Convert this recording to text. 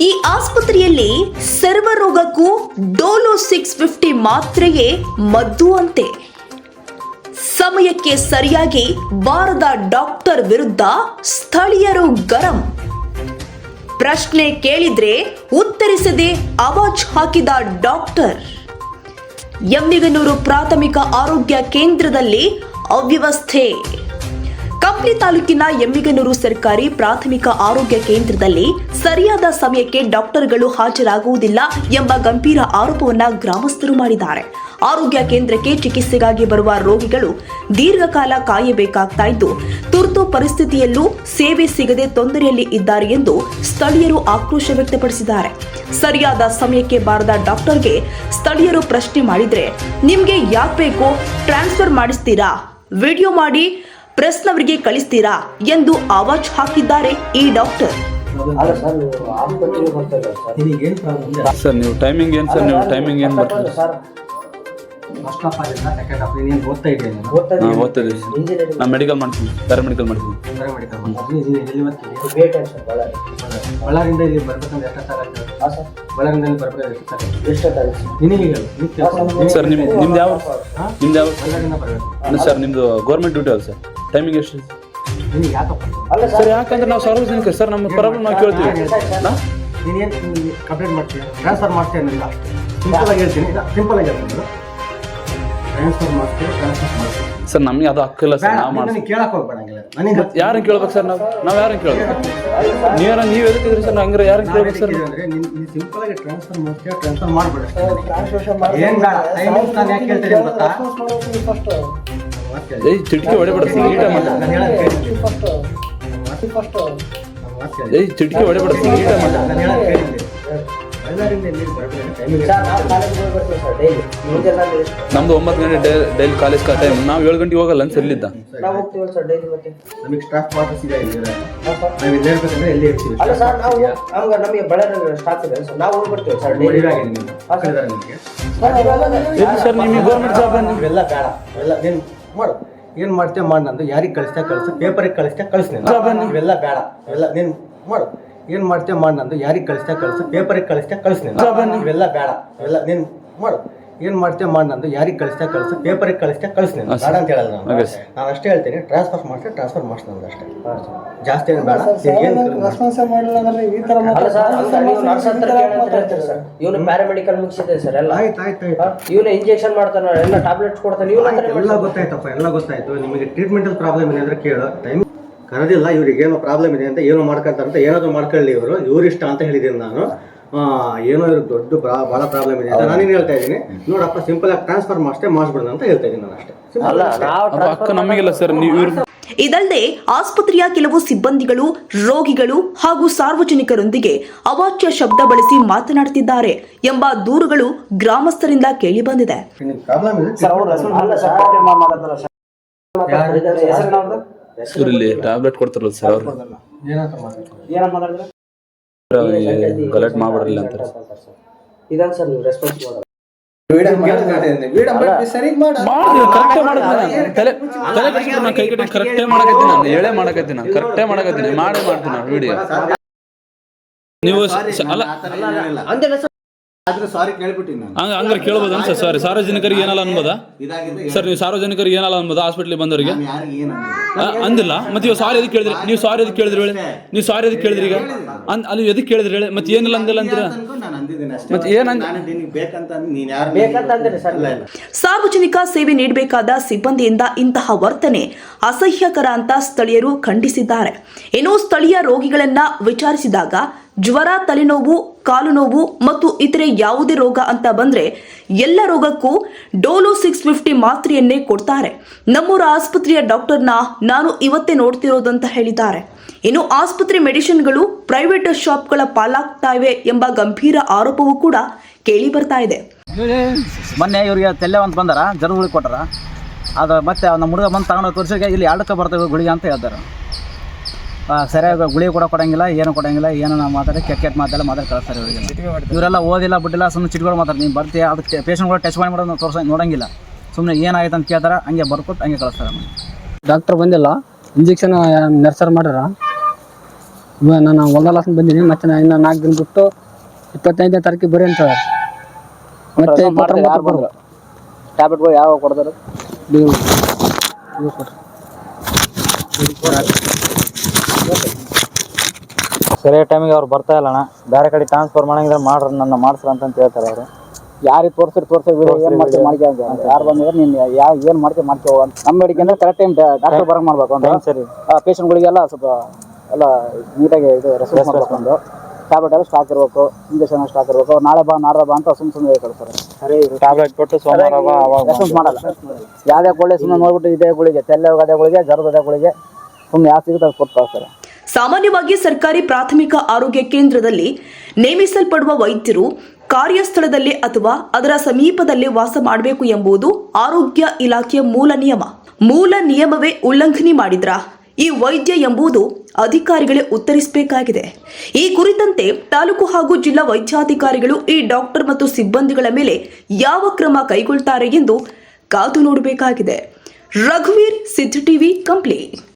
ಈ ಆಸ್ಪತ್ರೆಯಲ್ಲಿ ಸರ್ವರೋಗಕ್ಕೂ ಡೋಲೋ ಸಿಕ್ಸ್ ಫಿಫ್ಟಿ ಮಾತ್ರೆಯೇ ಮದ್ದು ಅಂತೆ. ಸಮಯಕ್ಕೆ ಸರಿಯಾಗಿ ಬಾರದ ಡಾಕ್ಟರ್ ವಿರುದ್ಧ ಸ್ಥಳೀಯರು ಗರಂ. ಪ್ರಶ್ನೆ ಕೇಳಿದ್ರೆ ಉತ್ತರಿಸದೆ ಅವಾಜ್ ಹಾಕಿದ ಡಾಕ್ಟರ್. ಎಮ್ಮಿಗನೂರು ಪ್ರಾಥಮಿಕ ಆರೋಗ್ಯ ಕೇಂದ್ರದಲ್ಲಿ ಅವ್ಯವಸ್ಥೆ. ತಾಲೂಕಿನ ಎಮ್ಮಿಗನೂರು ಸರ್ಕಾರಿ ಪ್ರಾಥಮಿಕ ಆರೋಗ್ಯ ಕೇಂದ್ರದಲ್ಲಿ ಸರಿಯಾದ ಸಮಯಕ್ಕೆ ಡಾಕ್ಟರ್ಗಳು ಹಾಜರಾಗುವುದಿಲ್ಲ ಎಂಬ ಗಂಭೀರ ಆರೋಪವನ್ನ ಗ್ರಾಮಸ್ಥರು ಮಾಡಿದ್ದಾರೆ. ಆರೋಗ್ಯ ಕೇಂದ್ರಕ್ಕೆ ಚಿಕಿತ್ಸೆಗಾಗಿ ಬರುವ ರೋಗಿಗಳು ದೀರ್ಘಕಾಲ ಕಾಯಬೇಕಾಗ್ತಾ ಇದ್ದು, ತುರ್ತು ಪರಿಸ್ಥಿತಿಯಲ್ಲೂ ಸೇವೆ ಸಿಗದೆ ತೊಂದರೆಯಲ್ಲಿ ಇದ್ದಾರೆ ಎಂದು ಸ್ಥಳೀಯರು ಆಕ್ರೋಶ ವ್ಯಕ್ತಪಡಿಸಿದ್ದಾರೆ. ಸರಿಯಾದ ಸಮಯಕ್ಕೆ ಬಾರದ ಡಾಕ್ಟರ್ಗೆ ಸ್ಥಳೀಯರು ಪ್ರಶ್ನೆ ಮಾಡಿದ್ರೆ, ನಿಮ್ಗೆ ಯಾಕೆ ಬೇಕು? ಟ್ರಾನ್ಸ್ಫರ್ ಮಾಡಿಸ್ತೀರಾ? ವಿಡಿಯೋ ಮಾಡಿ ಪ್ರೆಸ್ನವರಿಗೆ ಕಳಿಸ್ತೀರಾ ಎಂದು ಆವಾಜ್ ಹಾಕಿದ್ದಾರೆ ಈ ಡಾಕ್ಟರ್. ಸರ್ ನೀವು ಟೈಮಿಂಗ್ ಏನು ಸರ್ ನೀವು ಟೈಮಿಂಗ್ ಏನು ಬರ್ತದೆ sir. First of all second of ನೀನು ಓದ್ತಾ ಇದ್ದೀನಿ ನಾನು? ಓದ್ತಾ ಇಂಜಿನಿಯರಿಂಗ್ ನಾನು ಮೆಡಿಕಲ್ ಮಾಡ್ತೀನಿ ಪ್ಯಾರಾಮೆಡಿಕಲ್ ಮಾಡ್ತೀನಿ. ಪ್ಯಾರಾಮೆಡಿಕಲ್ ಮಾಡ್ತೀನಿ. ಎಲ್ಲಿ ಓದ್ತಿದ್ದೀಯ ಬೇಟ ಸರ್ ಬಳ್ಳಾರಿ. ಬಳ್ಳಾರಿಂದ ಇಲ್ಲಿ ಬರ್ಬೇಕಂದ್ರೆ ಎಷ್ಟು ಹಾಂ ಸರ್. ಬಳ್ಳಾರಿಂದ ಇಲ್ಲಿ ಬರ್ಬೇಕಾದ್ರೆ ಎಷ್ಟೊತ್ತಾಗತ್ತೆ? ಎಷ್ಟೊತ್ತಾಗುತ್ತೆ ನಿನಗೆ ಸರ್ ನಿಮ್ಮ ನಿಮ್ದು ಯಾವ ನಿಮ್ದು ಯಾವ ಬಳ್ಳಾರಿಂದ ಬರಬೇಕು. ಸರ್ ನಿಮ್ಮದು ಗೌರ್ಮೆಂಟ್ ಡ್ಯೂಟಿ ಅಲ್ಲ ಸರ್? ಟೈಮಿಂಗ್ ಎಷ್ಟು ಸರ್ ಯಾಕಂದ್ರೆ ನಾವು ಸಾರ್ವಜನಿಕ ಸರ್ ನಮ್ಮ ಪ್ರಾಬ್ಲಮ್ ನಾವು ಕೇಳ್ತೀವಿ? ನೀನೇನು ಕಂಪ್ಲೇಂಟ್ ಮಾಡ್ತೀಯ? ಟ್ರಾನ್ಸ್ಫರ್ ಸಿಂಪಲ್ ಆಗಿ ಹೇಳ್ತೀನಿ. ಸಿಂಪಲ್ ಆಗಿ ಹೇಳ್ತೀನಿ ಟ್ರಾನ್ಸ್ಫರ್ ಮಾಡ್ತೀಯ ಟ್ರಾನ್ಸ್ಫರ್ ಮಾಡ್ತೀಯ? ಸರ್ ನಮಗೆ ಅದು ಹಕ್ಕಿಲ್ಲ ಸರ್ ನಾವು ಮಾಡ್ತೀನಿ ನನಗೆ ಕೇಳಕ್ಕೆ ಹೋಗ್ಬೇಡಂಗಿಲ್ಲ. ನನಗೆ ಯಾರನ್ನ ಕೇಳ್ಬೇಕು ಸರ್ ನಾವು? ನಾವು ಯಾರನ್ನ ಕೇಳ್ಬೇಕು? ನೀವ್ಯಾರ ನೀವು ಎದಕ್ಕಿದ್ರಿ ಸರ್? ಹಂಗಾರೆ ಯಾರನ್ನ ಕೇಳ್ಬೇಕು ಸರ್? ಸಿಂಪಲ್ ಆಗಿ ಟ್ರಾನ್ಸ್ಫರ್ ಮಾಡ್ತೀವಿ ಟ್ರಾನ್ಸ್ಫರ್ ಮಾಡ್ಬೇಡ ಏನ್ ಬೇಡ ಟೈಮಿಂಗ್ ನಾನು ಯಾಕೆ ಹೇಳ್ತೀನಿ ಗೊತ್ತಾ. ಏಯ್ ಚಿಟಿಕೆ ಹೊಡಿಬೇಡ ಕೇಳಿ. ಏಯ್ ಚಿಟಿಕೆ ಹೊಡಿಬೇಡ ನಮ್ದು ಒಂಬತ್ತು ಗಂಟೆ ಡೈಲಿ ಕಾಲೇಜ್ ಟೈಮ್ ನಾವು ಏಳು ಗಂಟೆಗೆ ಹೋಗಲ್ಲ ಅಂತ ಎಲ್ಲಿದ್ದ? ನಾವು ಹೋಗ್ತೀವಲ್ಲ ಸರ್ ಡೈಲಿ ಮತ್ತೆ. ನಮಗೆ ಸ್ಟಾಫ್ ಕ್ವಾರ್ಟರ್ಸ್ ಇದೆ ಇಲ್ಲಿ ಸರ್. ನಾವು ಇಲ್ಲಿ ಇರ್ಬೇಕಂದ್ರೆ ಎಲ್ಲಿ ಇರ್ತೀವಿ? ಅಲ್ಲ ಸರ್ ನಾವು ನಮ್ಗೆ ನಮಗೆ ಬಳ್ಳಾರಿ ಸ್ಟಾಫ್ ಇದೆ ಸರ್. ನಾವು ಡೈಲಿ ನಿಮ್ಗೆ. ಸರ್. ಗೌರ್ಮೆಂಟ್ ಜಾಬ್ ಎಲ್ಲ ಬೇಡ. ಎಲ್ಲ ನೀನು ಮಾಡು. ಏನು ಮಾಡ್ತೀಯ ಮಾಡಿ ನಂದು. ಯಾರಿಗೆ ಕಳಿಸ್ತಾ ಕಳಿಸು. ಪೇಪರಿಗೆ ಕಳಿಸ್ತಾ ಕಳಿಸ್ ಇವೆಲ್ಲ ಬೇಡ. ಇವೆಲ್ಲ ನೀನು ಮಾಡು. ಏನು ಮಾಡ್ತೀಯ ಮಾಡಿ ನಂದು. ಯಾರಿಗೆ ಕಳಿಸ್ತಾ ಕಳಿಸು. ಪೇಪರಿಗೆ ಕಳಿಸ್ತಾ ಕಳಿಸ್ ಇವೆಲ್ಲ ಬೇಡ. ಇವೆಲ್ಲ ನೀನು ಮಾಡು. ಏನು ಮಾಡ್ತೇವೆ ಮಾಡಿ ನಂದು? ಯಾರಿಗೆ ಕಳಿಸ್ತಾ ಕಳಿಸು ಪೇಪರಿಗೆ ಕಳಿಸ್ತಾ ಕಳಿಸ್ತೇನೆ ನೀನು ಬೇಡ ಅಂತ ಹೇಳಲ್ಲ ನಾನು. ನಾನು ಅಷ್ಟೇ ಹೇಳ್ತೀನಿ ಟ್ರಾನ್ಸ್ಫರ್ ಮಾಡ್ತೀನಿ ಟ್ರಾನ್ಸ್ಫರ್ ಮಾಡಿಸ್ ನಂದು ಅಷ್ಟೇ. ಜಾಸ್ತಿ ಏನು ಬೇಡ. ಇವನು ಪ್ಯಾರಾಮೆಡಿಕಲ್ ಮುಗಿಸಿದೆ ಸರ್ ಎಲ್ಲ. ಆಯ್ತು ಆಯ್ತು ಆಯ್ತು. ಇವನು ಇಂಜೆಕ್ಷನ್ ಮಾಡ್ತಾನೆ ಎಲ್ಲ ಟ್ಯಾಬ್ಲೆಟ್ಸ್ ಕೊಡ್ತಾನೆ ಇವನು ಎಲ್ಲ ಗೊತ್ತಾಯ್ತಪ್ಪ ಎಲ್ಲ ಗೊತ್ತಾಯ್ತು. ನಿಮಗೆ ಟ್ರೀಟ್ಮೆಂಟ್ ಪ್ರಾಬ್ಲಮ್ ಏನಾದ್ರೆ ಅಂದ್ರೆ ಕೇಳು. ಟೈಮ್ ಕರೆದಿಲ್ಲ ಇವ್ರಿಗೆ ಏನೋ ಪ್ರಾಬ್ಲಮ್ ಇದೆ ಅಂತ ಏನೋ ಮಾಡ್ಕೊಂತಾರೆ ಅಂತ ಏನಾದ್ರು ಮಾಡ್ಕೊಳ್ಳಿ ಇವರು. ಇವ್ರಿಷ್ಟ ಇಷ್ಟ ಅಂತ ಹೇಳಿದ್ದೀನಿ ನಾನು. ಏನೋ ಇರೋ ದೊಡ್ಡ ಬಹಳ ಪ್ರಾಬ್ಲಮ್ ಇದೆ ನಾನೇನು ಹೇಳ್ತಾ ಇದ್ದೀನಿ. ನೋಡಪ್ಪ ಸಿಂಪಲ್ ಆಗಿ ಟ್ರಾನ್ಸ್ಫರ್ ಅಷ್ಟೇ ಮಾಡಿಸ್ಬಿಡೋಣ ಅಂತ ಹೇಳ್ತಾ ಇದ್ದೀನಿ ನಾನು ಅಷ್ಟೇ. ನಮಗಿಲ್ಲ ಸರ್ ನೀವು ಇದಲ್ಲದೆ ಆಸ್ಪತ್ರೆಯ ಕೆಲವು ಸಿಬ್ಬಂದಿಗಳು ರೋಗಿಗಳು ಹಾಗೂ ಸಾರ್ವಜನಿಕರೊಂದಿಗೆ ಅವಾಚ್ಯ ಶಬ್ದ ಬಳಸಿ ಮಾತನಾಡುತ್ತಿದ್ದಾರೆ ಎಂಬ ದೂರುಗಳು ಗ್ರಾಮಸ್ಥರಿಂದ ಕೇಳಿ ಬಂದಿದೆ. ಟ್ಯಾಬ್ಲೆಟ್ ಕೊಡ್ತಾರಲ್ಲ ಸರ್ ಗಲಾಟೆ ಮಾಡ್ಬಿಡ್ರಿ ಅಂತಾರೆ ಇದಾನ್ ಸರ್ ನೀವು ರೆಸ್ಪಾನ್ಸ್ ಮಾಡೋದು. ಕರೆಕ್ಟೇ ಮಾಡಕತ್ತೀನಿ ನಾನು ತಲೆ ತಲೆ ಕೆಡಿಸ್ಬಿಟ್ಟು ನಾನು ಕೈ ಕಟ್ಟಿ ಕರೆಕ್ಟೇ ಮಾಡಕತ್ತೀನಿ ನಾನು. ಹೇಳೇ ಮಾಡಕತ್ತೀನಿ ನಾನು. ಕರೆಕ್ಟೇ ಮಾಡಕತ್ತೀನಿ. ಮಾಡೇ ಮಾಡ್ತೀನಿ ನಾನು ವಿಡಿಯೋ ನೀವು ಸ- ಅಲ್ಲ ಅಂದಿಲ್ಲ ಸರ್ ಆದ್ರೆ ಸಾರಿ ಕೇಳ್ಬಿಟ್ಟಿನಿ ನಾನು. ಹಂಗ ಹಂಗಾರೆ ಕೇಳ್ಬೋದು ಸರ್. ಸಾರಿ ಸಾರ್ವಜನಿಕರಿಗೆ ಏನಲ್ಲ ಅನ್ಬೋದಾ? ಇದಾಗಿದೆ ಸರ್ ನೀವು ಸಾರ್ವಜನಿಕರಿಗೆ ಏನಲ್ಲ ಅನ್ಬೋದಾ ಹಾಸ್ಪಿಟ್ಲಿಗೆ ಬಂದವರಿಗೆ? ನಾನು ಯಾರಿಗೆ ಏನು ಆ, ಅಂದಿಲ್ಲ. ಮತ್ತೆ ಇವಾಗ ಸಾರಿ ಎದಕ್ಕೆ ಕೇಳಿದ್ರಿ? ನೀವು ಸಾರಿ ಎದಕ್ಕೆ ಕೇಳಿದ್ರಿ ಹೇಳಿ? ನೀವು ಸಾರಿ ಎದಕ್ಕೆ ಕೇಳಿದ್ರಿ ಈಗ? ಅಂದ್ ಅಲ್ಲಿ ಎದಕ್ಕೆ ಕೇಳಿದ್ರಿ ಹೇಳಿ? ಮತ್ತೆ ಏನಿಲ್ಲ ಅಂದಿಲ್ಲ ಅಂತೀರಾ? ನಾನು ಅಷ್ಟೇ. ಮತ್ತೆ ಏನ್ ನಾನು ನಿನಗೆ ಬೇಕಂತ ನೀನು ಯಾರು ಬೇಕಂತ ಅಂದಿರಿ ಸರ್ ಇಲ್ಲ ಇಲ್ಲ. ಸಾರ್ವಜನಿಕ ಸೇವೆ ನೀಡಬೇಕಾದ ಸಿಬ್ಬಂದಿಯಿಂದ ಇಂತಹ ವರ್ತನೆ ಅಸಹ್ಯಕರ ಅಂತ ಸ್ಥಳೀಯರು ಖಂಡಿಸಿದ್ದಾರೆ. ಇನ್ನು ಸ್ಥಳೀಯ ರೋಗಿಗಳನ್ನ ವಿಚಾರಿಸಿದಾಗ ಜ್ವರ ತಲೆನೋವು ಕಾಲು ನೋವು ಮತ್ತು ಇತರೆ ಯಾವುದೇ ರೋಗ ಅಂತ ಬಂದ್ರೆ ಎಲ್ಲ ರೋಗಕ್ಕೂ ಡೋಲೋ ಸಿಕ್ಸ್ ಫಿಫ್ಟಿ ಮಾತ್ರೆಯನ್ನೇ ಕೊಡ್ತಾರೆ. ನಮ್ಮೂರ ಆಸ್ಪತ್ರೆಯ ಡಾಕ್ಟರ್ನ ನಾನು ಇವತ್ತೇ ನೋಡ್ತಿರೋದಂತ ಹೇಳಿದ್ದಾರೆ. ಇನ್ನು ಆಸ್ಪತ್ರೆ ಮೆಡಿಸಿನ್ಗಳು ಪ್ರೈವೇಟ್ ಶಾಪ್ಗಳ ಪಾಲಾಗ್ತಾ ಇವೆ ಎಂಬ ಗಂಭೀರ ಆರೋಪವೂ ಕೂಡ ಕೇಳಿ ಬರ್ತಾ ಇದೆ. ಮೊನ್ನೆ ಇವರಿಗೆ ತೆಲ್ಲೆ ಅಂತ ಬಂದಾರ ಜರ್ಗುಳಿ ಕೊಟ್ಟಾರ. ಅದು ಮತ್ತೆ ನಮ್ಮ ಹುಡುಗ ಬಂದು ತಗೊಂಡು ತೋರಿಸಿಗೆ ಇಲ್ಲಿ ಎರಡಕ್ಕೆ ಬರ್ತವೆ ಗುಳಿಗೆ ಅಂತ ಹೇಳ್ತಾರೆ ಸರಿಯಾಗಿ ಗುಳಿಗೆ ಕೂಡ ಕೊಡಂಗಿಲ್ಲ ಏನು ಕೊಡೋಂಗಿಲ್ಲ ಏನು ನಾವು ಮಾತಾಡಿ ಕೆಟ್ಟ ಕೆಟ್ಟ ಮಾತೆಲ್ಲ ಮಾತಾಡಿ ಕಳಿಸ್ತಾರೆ ಇವರಿಗೆ. ಇವರೆಲ್ಲ ಓದಿಲ್ಲ ಬಿಟ್ಟಿಲ್ಲ ಸುಮ್ಮನೆ ಚಿಟ್ಗಳು ಮಾತಾಡ್ತಾರೆ. ನೀವು ಬರ್ತೀಯ? ಅದಕ್ಕೆ ಪೇಷಂಟ್ಗಳು ಟಚ್ ಮಾಡಿ ಮಾಡೋದು ತೋರಿಸ ನೋಡಂಗಿಲ್ಲ. ಸುಮ್ಮನೆ ಏನಾಯ್ತು ಅಂತ ಕೇಳ್ತಾರೆ ಹಂಗೆ ಬರ್ಕೊಟ್ಟು ಹಂಗೆ ಕಳಿಸ್ತಾರೆ. ಡಾಕ್ಟ್ರ್ ಬಂದಿಲ್ಲ ಇಂಜೆಕ್ಷನ್ ನರ್ಸರ್ ಮಾಡ್ಯಾರ ನಾನು ಹೊಲದಲ್ಲ ಬಂದಿದ್ದೀನಿ ಮತ್ತೆ ನಾನು ಇನ್ನ ನಾಲ್ಕು ದಿನ ಬಿಟ್ಟು ಇಪ್ಪತ್ತೈದನೇ ತಾರೀಕಿಗೆ ಬರೀ ಅಂತ ಮತ್ತೆ ಮಾಡ್ತಾರೆ ಯಾರು ಬಂದ್ರು ಟ್ಯಾಬ್ಲೆಟ್ಗಳು ಯಾವ ಕೊಡ್ತಾರೆ? ನೀವು. ನೀವು ಕೊಡ್ರಿ ಸರಿಯಾದ ಟೈಮಿಗೆ ಅವ್ರು ಬರ್ತಾ ಇಲ್ಲ ಅಣ್ಣ. ಬೇರೆ ಕಡೆ ಟ್ರಾನ್ಸ್ಫರ್ ಮಾಡಂಗಿದ್ರೆ ಮಾಡ್ರಿ ನನ್ನ ಮಾಡ್ಸ್ರ ಅಂತ ಹೇಳ್ತಾರೆ ಅವರು. ಯಾರಿಗೆ ತೋರ್ಸಿ ತೋರ್ಸಿ ಏನು ಮಾಡ್ತೀವಿ ಮಾಡ್ಕೆ ಅಂತ. ಯಾರು ಬಂದಿದ್ರೆ ನೀನು ಯಾವ ಏನು ಮಾಡ್ತೀವಿ ಮಾಡ್ಕೋ ಅಂತ. ನಮ್ಮ ಬೇಡಿಕೆ ಅಂದ್ರೆ ಕರೆಕ್ಟ್ ಟೈಮ್ ಡಾಕ್ಟರ್ ಬರಂಗ್ ಮಾಡ್ಬೇಕು ಅಂತ ಸರಿ. ಪೇಷಂಟ್ಗಳಿಗೆಲ್ಲ ಸ್ವಲ್ಪ ಎಲ್ಲ ನೀಟಾಗಿ ಇದು ರೆಸ್ಪಾನ್ಸ್ ಮಾಡಿಸ್ಕೊಂಡು ಟ್ಯಾಬ್ಲೆಟ್ ಎಲ್ಲ ಸ್ಟಾಕ್ ಇರಬೇಕು ಇಂಜೆಕ್ಷನ್ ಸ್ಟಾಕ್ ಇರಬೇಕು ನಾಳೆ ಬಾ ನಾಳೆ ಬಾ ಅಂತ ಸುಮ್ ಸುಮ್ಮನೆ ಹೇಳ್ಕೊಡ್ತಾರೆ ಟ್ಯಾಬ್ಲೆಟ್ ಕೊಟ್ಟು ಸೋಮವಾರ ರೆಸ್ಪಾನ್ಸ್ ಮಾಡಲ್ಲ. ಯಾವುದೇ ಕೊಳ್ಳೆ ಸುಮ್ಮನೆ ನೋಡ್ಬಿಟ್ಟು ಇದೇ ಗುಳಿಗೆ ತೆಲ್ಲೆ ಅದೇ ಗುಳಿಗೆ ಜ್ವರದ ಅದೇ ಗುಳಿಗೆ ಸುಮ್ಮನೆ ಯಾವ ಸಿಗುತ್ತೆ ಅದು ಕೊಟ್ಟು ಕಳಿಸ್ತಾರೆ ಸಾಮಾನ್ಯವಾಗಿ ಸರ್ಕಾರಿ ಪ್ರಾಥಮಿಕ ಆರೋಗ್ಯ ಕೇಂದ್ರದಲ್ಲಿ ನೇಮಿಸಲ್ಪಡುವ ವೈದ್ಯರು ಕಾರ್ಯಸ್ಥಳದಲ್ಲಿ ಅಥವಾ ಅದರ ಸಮೀಪದಲ್ಲಿ ವಾಸ ಮಾಡಬೇಕು ಎಂಬುದು ಆರೋಗ್ಯ ಇಲಾಖೆಯ ಮೂಲ ನಿಯಮ. ಮೂಲ ನಿಯಮವೇ ಉಲ್ಲಂಘನೆ ಮಾಡಿದ್ರಾ? ಈ ವೈದ್ಯ ಎಂಬುದು ಅಧಿಕಾರಿಗಳೇ ಉತ್ತರಿಸಬೇಕಾಗಿದೆ. ಈ ಕುರಿತಂತೆ ತಾಲೂಕು ಹಾಗೂ ಜಿಲ್ಲಾ ವೈದ್ಯಾಧಿಕಾರಿಗಳು, ಈ ಡಾಕ್ಟರ್ ಮತ್ತು ಸಿಬ್ಬಂದಿಗಳ ಮೇಲೆ ಯಾವ ಕ್ರಮ ಕೈಗೊಳ್ತಾರೆ ಎಂದು ಕಾದು ನೋಡಬೇಕಾಗಿದೆ. ರಘುವೀರ್, ಸಿದ್ಧ ಟಿವಿ, ಕಂಪ್ಲಿ.